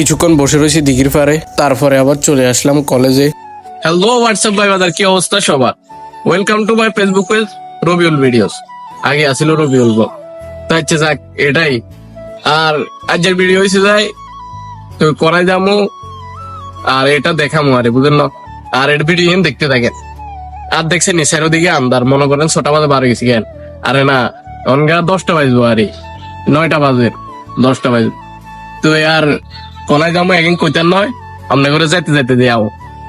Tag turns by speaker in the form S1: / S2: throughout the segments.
S1: কিছুক্ষণ বসে রয়েছি দিঘির পারে তারপরে আবার চলে আসলাম কলেজে। হ্যালো হোয়াটসঅ্যাপ ভাই বাজার কি অবস্থা সবার? Welcome to my Facebook page Rabiul videos আগে আসিল রবিউল ব্লগ তো হচ্ছে যাক, এটাই। আর আজকের ভিডিও হয়েছে যাই, তো করাই যাব আর এটা দেখামো আরে, বুঝলেন না? আর এটা ভিডিও দেখতে থাকেন। আর দেখছেন নিচের ওদিকে আন্দার মনে করেন ছটা বাজে বার গেছি কেন? আরে না, অনগা দশটা বাজবো আরে, নয়টা বাজে, দশটা বাজে। তো আর কোনায় যাব একদিন কইতেন নয় আমরা করে যাইতে যাইতে দিয়াও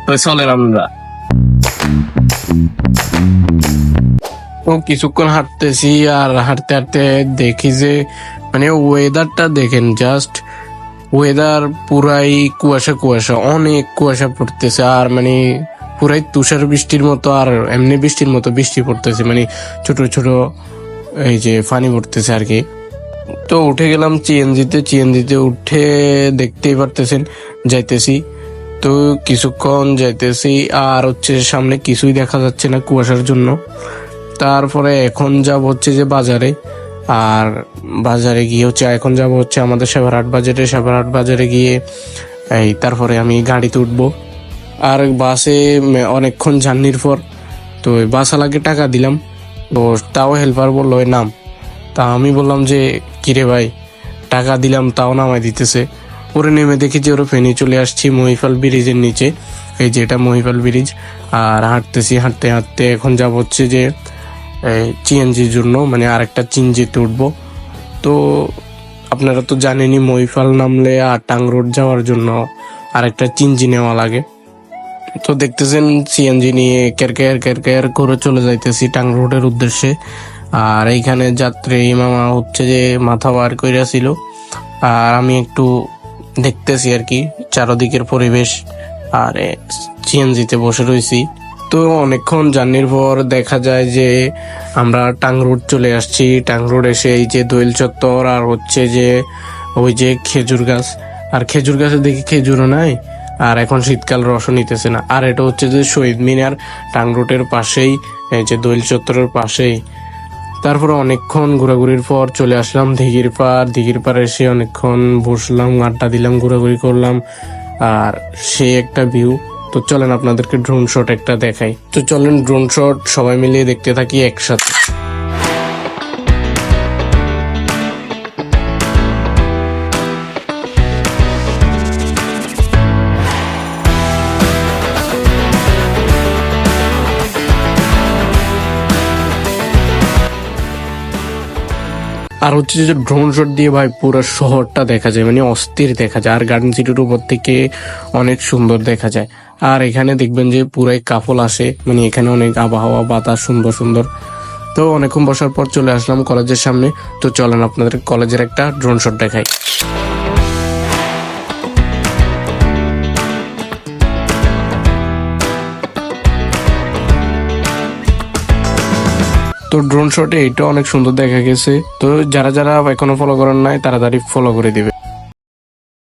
S1: তো চলেন আমরা তো কিছুক্ষণ হাঁটতেছি আর হাঁটতে হাঁটতে দেখি যে মানে ওয়েদারটা দেখেন জাস্ট ওয়েদার পুরাই কুয়াশা কুয়াশা, অনেক কুয়াশা পড়তেছে আর মানে পুরাই তুষার বৃষ্টির মতো আর এমনি বৃষ্টির মতো বৃষ্টি পড়তেছে মানে ছোট ছোট এই যে পানি পড়তেছে আর কি। তো উঠে গেলাম চিএনজিতে চিএনজিতে উঠে দেখতেই পারতেছেন, যাইতেছি। তো কিছুক্ষণ যাইতেছি, আর হচ্ছে সামনে কিছুই দেখা যাচ্ছে না কুয়াশার জন্য। তারপরে এখন যাব হচ্ছে যে বাজারে, আর বাজারে গিয়ে হচ্ছে, এখন যাব হচ্ছে আমাদের সেবারহাট বাজারে। সেবারহাট বাজারে গিয়ে, এই তারপরে আমি গাড়িতে উঠবো। আর বাসে অনেকক্ষণ জার্নির পর, তো বাসালাকে টাকা দিলাম। তো তাও হেল্পার বলল "ওই নাম। তা আমি বললাম যে, কিরে ভাই, টাকা দিলাম, তাও নামাই দিতেছে। ওরে নেমে দেখি যে, ওরা ফেনি চলে আসছি মহিফাল ব্রিজের নিচে। এই যে, এটা মহিফাল ব্রিজ। আর হাঁটতেছি, হাঁটতে হাঁটতে এখন যাব হচ্ছে যে চিএনজির জন্য মানে আরেকটা চিনজিতে উঠবো। তো আপনারা তো জানেনই মহিফাল নামলে আর টাং রোড যাওয়ার জন্য আরেকটা চিনজি নেওয়া লাগে। তো দেখতেছেন সিএনজি নিয়ে কেরকের কেরকের করে চলে যাইতেছি টাং রোডের উদ্দেশ্যে। আর এইখানে যাত্রী মামা হচ্ছে যে মাথা বার কইরা ছিল আর আমি একটু দেখতেছি আর কি, চারদিকের পরিবেশ। আর সিএনজিতে বসে রয়েছি তো অনেকক্ষণ জার্নির পর দেখা যায় যে আমরা টাং রোড চলে আসছি। টাং রোড এসে এই যে দোয়েল চত্বর আর হচ্ছে যে ওই যে খেজুর গাছ। আর খেজুর গাছে দেখি খেজুরও নাই। আর এখন শীতকাল রসও নিতেছে না। আর এটা হচ্ছে যে শহীদ মিনার টাং রোডের পাশেই, এই যে দোয়েল চত্বরের পাশেই। তারপরে অনেকক্ষণ ঘোরাঘুরির পর চলে আসলাম দিঘির পার দিঘির পাড়ে এসে অনেকক্ষণ বসলাম, আড্ডা দিলাম, ঘোরাঘুরি করলাম। আর সে একটা ভিউ তো চলেন আপনাদেরকে ড্রোন শট একটা দেখাই। তো চলেন ড্রোন শট সবাই মিলিয়ে দেখতে থাকি একসাথে। আর হচ্ছে যে ড্রোন শট দিয়ে ভাই পুরো শহরটা দেখা যায় মানে অস্থির দেখা যায়। আর গার্ডেন সিটির উপর থেকে অনেক সুন্দর দেখা যায়। আর এখানে দেখবেন যে পুরাই কাফল আসে মানে এখানে অনেক আবহাওয়া, বাতাস, সুন্দর সুন্দর। তো অনেকক্ষণ বসার পর চলে আসলাম কলেজের সামনে। তো চলেন আপনাদের কলেজের একটা ড্রোন শট দেখাই। তো ড্রোন শটে এটা অনেক সুন্দর দেখা গেছে। তো যারা যারা এখনও ফলো করেন নাই তারা তাড়াতাড়ি ফলো করে দিবে।